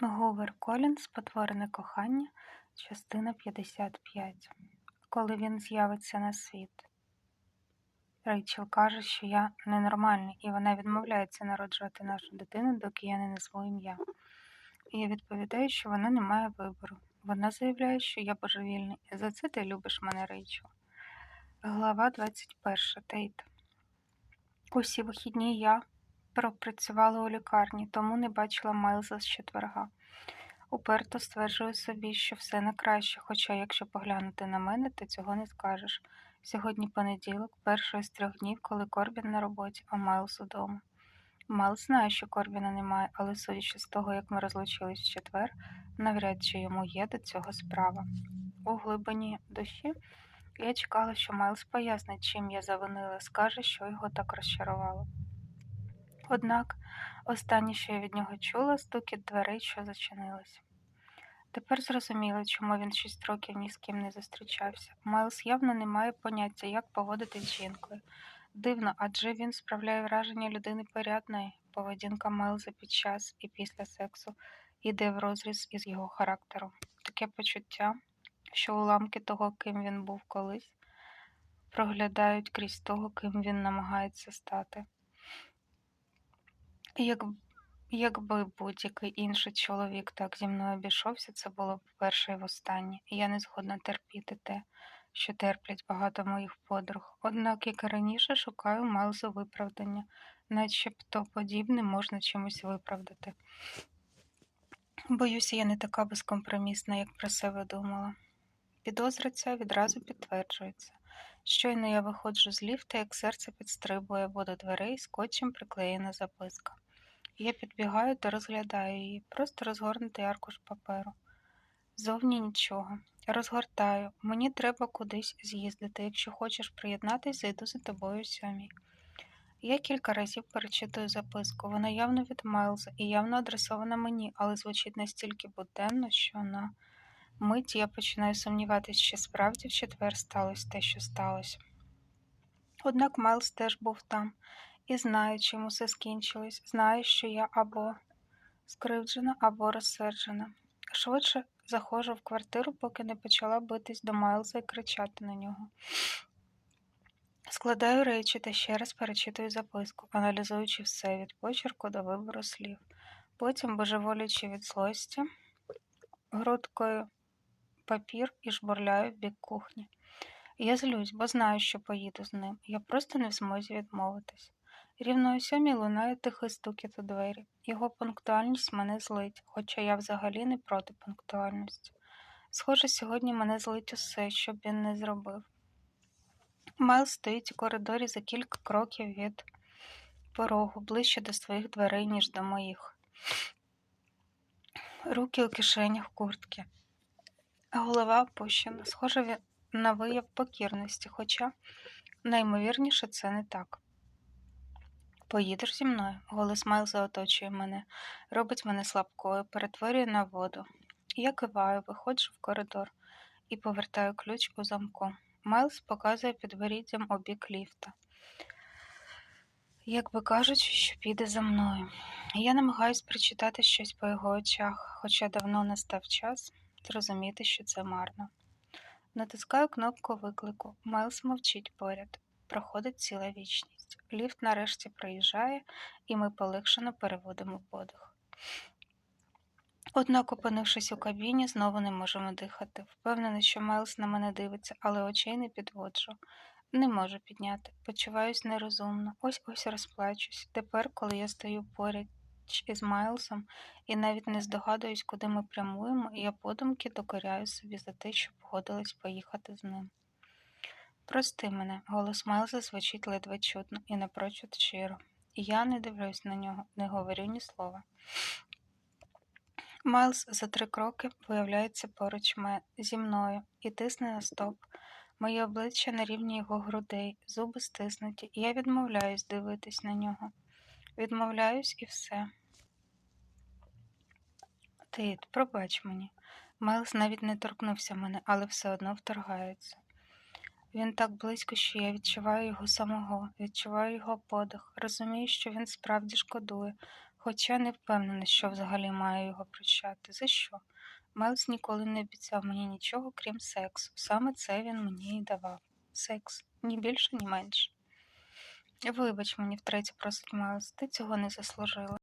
Гувер Колін Спотворене кохання, частина 55. Коли він з'явиться на світ. Рейчел каже, що я ненормальний, і вона відмовляється народжувати нашу дитину, доки я не назву ім'я. І я відповідаю, що вона не має вибору. Вона заявляє, що я божевільний. За це ти любиш мене, Рейчел. Глава 21. Тейт. Усі вихідні я пропрацювала у лікарні, тому не бачила Майлза з четверга. Уперто стверджую собі, що все на краще, хоча, якщо поглянути на мене, то цього не скажеш. Сьогодні понеділок, перший з трьох днів, коли Корбін на роботі, а Майлз удома. Майлз знає, що Корбіна немає, але судячи з того, як ми розлучились в четвер, навряд чи йому є до цього справа. У глибині душі я чекала, що Майлз пояснить, чим я завинила, скаже, що його так розчарувало. Однак останнє, що я від нього чула, стукіт дверей, що зачинились. Тепер зрозуміло, чому він шість років ні з ким не зустрічався. Майлз явно не має поняття, як поводитись з жінкою. Дивно, адже він справляє враження людини порядної. Поведінка Майлза під час і після сексу йде врозріз із його характером. Таке почуття, що уламки того, ким він був колись, проглядають крізь того, ким він намагається стати. Як, якби будь-який інший чоловік так зі мною обійшовся, це було б вперше і востаннє. Я не згодна терпіти те, що терплять багато моїх подруг. Однак, як і раніше, шукаю Майлзу виправдання, начебто подібне можна чимось виправдати. Боюся, я не така безкомпромісна, як про себе думала. Підозра ця відразу підтверджується. Щойно я виходжу з ліфта, як серце підстрибує, бо до дверей скотчем приклеєна записка. Я підбігаю та розглядаю її, просто розгорнутий аркуш паперу. Зовні нічого. Розгортаю. Мені треба кудись з'їздити. Якщо хочеш приєднатись, зайду за тобою сьомій. Я кілька разів перечитую записку. Вона явно від Майлза і явно адресована мені, але звучить настільки буденно, що на мить я починаю сумніватися, чи справді в четвер сталося те, що сталося. Однак Майлз теж був там і знає, чим усе скінчилось, знає, що я або скривджена, або розсерджена. Швидше заходжу в квартиру, поки не почала битись до Майлза і кричати на нього. Складаю речі та ще раз перечитую записку, аналізуючи все від почерку до вибору слів. Потім, божеволючи від злості, грудкою папір і жбурляю в бік кухні. Я злюсь, бо знаю, що поїду з ним. Я просто не в змозі відмовитись. Рівно о сьомій лунає тихий стукіт у двері. Його пунктуальність мене злить, хоча я взагалі не проти пунктуальності. Схоже, сьогодні мене злить усе, що б він не зробив. Майл стоїть у коридорі за кілька кроків від порогу, ближче до своїх дверей, ніж до моїх. Руки у кишенях куртки, голова опущена. Схоже на вияв покірності, хоча наймовірніше це не так. Поїдеш зі мною? Голос Майлза оточує мене, робить мене слабкою, перетворює на воду. Я киваю, виходжу в коридор і повертаю ключ у замку. Майлз показує підборіддям у бік ліфта. Як би кажучи, що піде за мною. Я намагаюсь прочитати щось по його очах, хоча давно настав час зрозуміти, що це марно. Натискаю кнопку виклику. Майлз мовчить поряд. Проходить ціла вічність. Ліфт нарешті приїжджає, і ми полегшено переводимо подих. Однак, опинившись у кабіні, знову не можемо дихати. Впевнений, що Майлз на мене дивиться, але очей не підводжу. Не можу підняти. Почуваюсь нерозумно. Ось ось розплачусь. Тепер, коли я стою поряд із Майлзом і навіть не здогадуюсь, куди ми прямуємо, я подумки докоряю собі за те, що погодилась поїхати з ним. Прости мене, голос Майлза звучить ледве чутно і напрочуд щиро. Я не дивлюсь на нього, не говорю ні слова. Майлз за три кроки виявляється поруч зі мною і тисне на стоп. Моє обличчя на рівні його грудей, зуби стиснуті, і я відмовляюсь дивитись на нього. Відмовляюсь і все. Тит, пробач мені. Майлз навіть не торкнувся мене, але все одно вторгається. Він так близько, що я відчуваю його самого, відчуваю його подих, розумію, що він справді шкодує, Хоча не впевнена, що взагалі маю його прощати. За що? Майлз ніколи не обіцяв мені нічого, крім сексу. Саме це він мені і давав. Секс. Ні більше, ні менше. Вибач мені втретє просить Майлз, ти цього не заслужила.